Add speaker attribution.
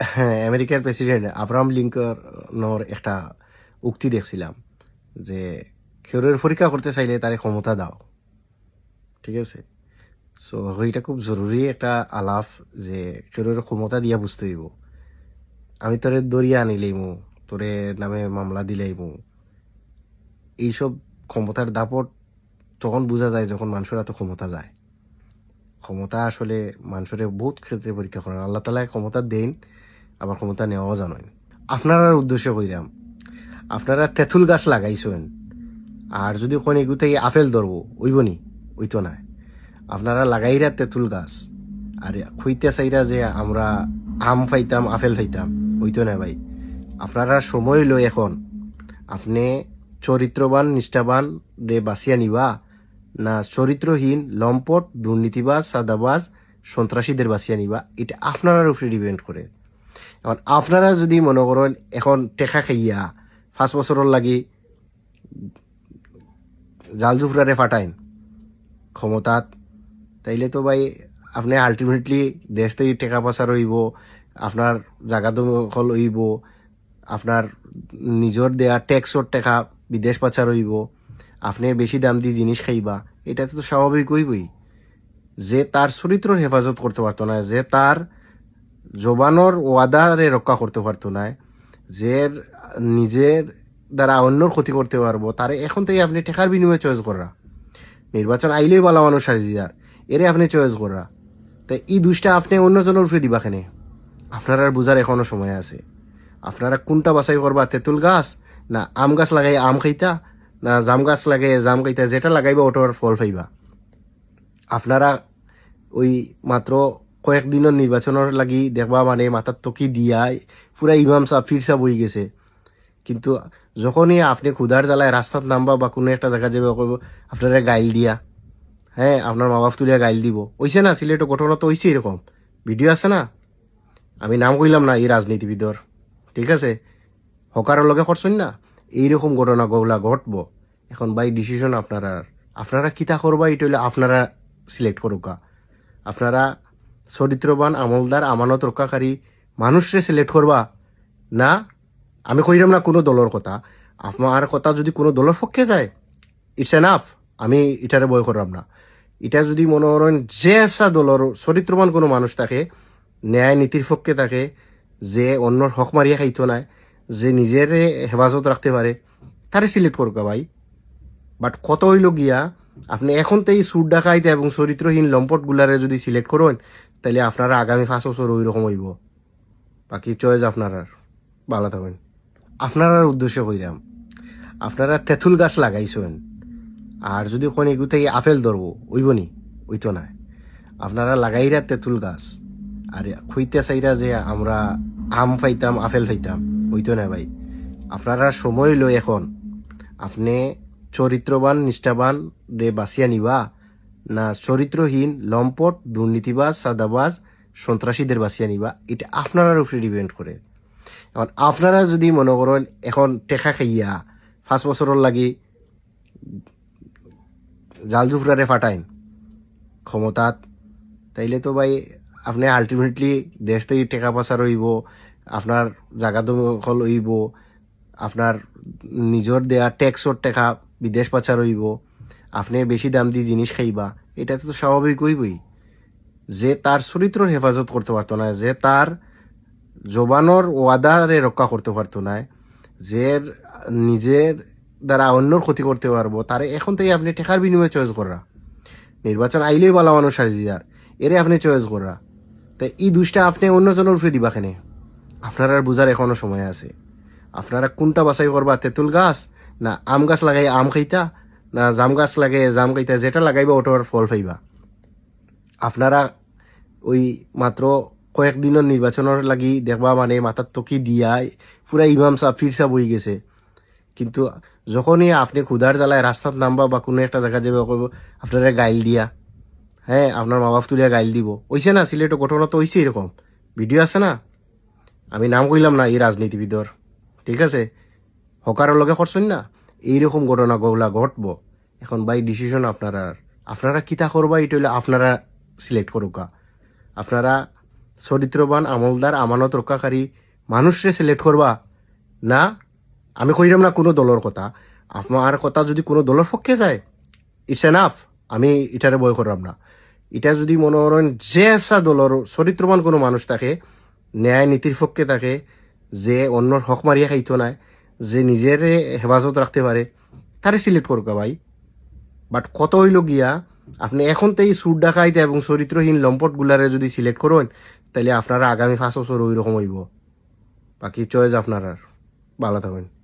Speaker 1: হ্যাঁ আমেরিকার president Abraham লিঙ্কনের একটা উক্তি দেখছিলাম যে কেউরের পরীক্ষা করতে চাইলে তারে ক্ষমতা দাও। ঠিক আছে? সো ওইটা খুব জরুরি একটা আলাপ যে কেউরের ক্ষমতা দিয়া বুঝতে হইব। আমি তোরে দরিয়া আনিলেইমু তোরে নামে মামলা দিলেইমু এইসব ক্ষমতার দাপট তখন বোঝা যায় যখন মানুষের এত ক্ষমতা যায়। ক্ষমতা আসলে মানুষের বহুত ক্ষেত্রে পরীক্ষা করেন। আল্লাহ তালায় ক্ষমতা দেন আবার ক্ষমতা নেওয়াও জানেন আপনার উদ্দেশ্য কইরাম আপনারা তেঁতুল গাছ লাগাইছেন, আর যদি কোন এগু থেকে আপেল ধরবো, ওইব নি ওইতো না আপনারা লাগাইরা তেঁতুল গাছ, আর খুঁইতে চাইরা যে আমরা আম পাইতাম আপেল পাইতাম ওইতো না ভাই। আপনারা সময় লই এখন, আপনি চরিত্রবান, নিষ্ঠাবান রে বাঁচিয়া নিবা, না চরিত্রহীন, লম্পট, দুর্নীতিবাজ, সাদাবাজ, সন্ত্রাসীদের বাঁচিয়া নিবা, এটা আপনার উপরে ডিপেন্ড করে। এখন আপনারা যদি মনে করেন এখন টেকা খাইয়া পাঁচ বছরের লাগি জাল জুফরারে ফাটাইন ক্ষমতাত, তাইলে তো ভাই আপনি আলটিমেটলি দেশ থেকে টেকা পয়সা রইব, আপনার জায়গা দখল হইব, আপনার নিজের দেয়া ট্যাক্সর টাকা বিদেশ পাচার হইব, আপনি বেশি দাম দিয়ে জিনিস খাইবা, এটা তো স্বাভাবিক হইবই যে তার চরিত্র হেফাজত করতে পারতো না, যে তার জবানোর ওয়াদারে রক্ষা করতে পারতো না, যে নিজের দ্বারা অন্যর ক্ষতি করতে পারব, তারে এখন থেকে আপনি টেকার বিনিময়ে চয়েস করা নির্বাচন আইলেই বলা মানুষ সারিদার এরে আপনি চয়েস করা তাই এই দুষ্টা আপনি অন্যজনের উপরে দিবা কেনে? আপনার আর বুঝার এখনও সময় আছে। আপনারা কোনটা বাছাই করবা, তেঁতুল গাছ না আম গাছ লাগাই আম খাইতা, না জাম গাছ লাগাই জাম খাইতা, যেটা লাগাইবা ওটার ফল পাইবা। আপনারা ওই মাত্র কয়েকদিনের নির্বাচনের লাগি দেখবা মানে মাথার তকি দিয়া পুরা ইমাম সাহ ফির সাহ বই গেছে। কিন্তু যখনই আপনি ক্ষুধার জ্বালায় রাস্তাত নামবা বা কোনো একটা জায়গা যাবে কইব আপনারা গাইল দিয়া। হ্যাঁ আপনার মা বাপ তুলিয়া গাইল দিব। ওইছে না সিলেটও ঘটনা তো হইছে এরকম ভিডিও আছে না? আমি নাম কইলাম না এই রাজনীতিবিদর ঠিক আছে? হকারের লগে করছেন না। এইরকম ঘটনা গৌলা ঘটবো। এখন বাই ডিসিশন আপনারা আপনারা কিতা করবা এটা হইলে আপনারা সিলেক্ট করুকা আপনারা চরিত্রবান, আমলদার, আমানত রক্ষাকারী মানুষরে সিলেক্ট করবা। না, আমি কইরাম না কোনো দলের কথা। আমার কথা যদি কোনো দলের পক্ষে যায় ইটস এনাফ আমি এটারে বয় করলাম না। এটা যদি মনে করেন যে আসা দলের চরিত্রবান কোনো মানুষ থাকে, ন্যায় নীতির পক্ষে থাকে, যে অন্যর হক মারিয়া খাইতো নাই, যে নিজের হেফাজত রাখতে পারে, তারে সিলেক্ট করুকা ভাই। বাট কত হইল গিয়া আপনি এখন তো এই সুর ডাকাইতে এবং চরিত্রহীন লম্পট গুলারে যদি সিলেক্ট করেন তাহলে আপনারা আগামী পাঁচ বছর ওই রকম হইব। বাকি চয়েস আপনার ভালো থাকবেন। আপনার উদ্দেশ্য কইরাম। আপনারা তেঁতুল গাছ লাগাইছেন। আর যদি কোন এগু থেকে আপেল ধরবো ওইব নি? ওইতো না আপনারা লাগাইরা তেঁতুল গাছ। আর খুঁইতে চাইরা যে আমরা আম পাইতাম, আপেল পাইতাম, ওই তো না ভাই। আপনারা সময় লই এখন আপনি চরিত্রবান, নিষ্ঠাবান, রে বাঁচিয়া নিবা। না, চরিত্রহীন, লম্পট, দুর্নীতিবাজ, সাদাবাজ, সন্ত্রাসীদের বাঁচিয়া নিবা। এটা আপনার উপরে ডিপেন্ড করে। এখন আপনারা যদি মনে করেন, এখন টেকা খাইয়া পাঁচ বছরের লাগি জাল জুফরারে ফাটাইন ক্ষমতাত, তাইলে তো ভাই আপনি আলটিমেটলি দেশ থেকে টেকা পয়সা রইব, আপনার জায়গা দখল হইব, আপনার নিজের দেয়া ট্যাক্সর টাকা বিদেশ পাচার হইব, আপনি বেশি দাম দিয়ে জিনিস খাইবা এটা তো স্বাভাবিক হইবই। যে তার চরিত্র হেফাজত করতে পারতো না, যে তার জবানোর ওয়াদারে রক্ষা করতে পারতো না, যে নিজের দ্বারা অন্যর ক্ষতি করতে পারব, তারে এখন থেকে আপনি টেকার বিনিময়ে চয়েস করা নির্বাচন আইলেই বলা মানুষ সারিদার এরে আপনি চয়েস করা তাই এই দুষ্টা আপনি অন্যজনের উপরে দিবা কেনে? আপনার আর বুঝার এখনও সময় আছে। আপনারা কোনটা বাছাই করবা? তেঁতুল গাছ না, আম গাছ লাগাই, আম খাইতা, না জাম গাছ লাগে, জাম খাইতা, যেটা লাগাইবা ওটার ফল পাইবা আপনারা ওই মাত্র কয়েকদিনের নির্বাচনের লাগি দেখবা মানে মাথার তকি দিয়া পুরা ইমাম সাহ ফির সাহ বই গেছে। কিন্তু যখনই আপনি ক্ষুধার জ্বালায় রাস্তাত নামবা বা কোনো একটা জায়গা যাবে কইব আপনারা গাইল দিয়া। হ্যাঁ আপনার মা বাপ তুলিয়া গাইল দিব। ওইছে না সিলেটও ঘটনা তো হইছে এরকম। ভিডিও আছে না? আমি নাম কইলাম না এই রাজনীতিবিদর ঠিক আছে? হকারের লগে করছেন না? এইরকম ঘটনা গৌলা ঘটবো। এখন বাই ডিসিশন আপনারা আপনারা কিতা করবা? এটা হইলে আপনারা সিলেক্ট করুকা আপনারা চরিত্রবান, আমলদার, আমানত রক্ষাকারী মানুষরে সিলেক্ট করবা। না? আমি কইরাম না কোনো দলের কথা। আপনার কথা যদি কোনো দলের পক্ষে যায় ইটস এনাফ আমি এটারে বয় করলাম না। এটা যদি মনে করেন যে আসা দলের চরিত্রবান কোনো মানুষ থাকে ন্যায় নীতির পক্ষে থাকে, যে অন্যর হক মারিয়া খাইতো নাই যে নিজের হেফাজত রাখতে পারে, তারে সিলেক্ট করুক ভাই। বাট কত হইল গিয়া, আপনি এখন তো এই সুর ডাকাইতে এবং চরিত্রহীন লম্পট গুলারে যদি সিলেক্ট করেন তাহলে আপনারা আগামী পাঁচ বছর ওই রকম হইব। বাকি চয়েস আপনার ভালো থাকবেন।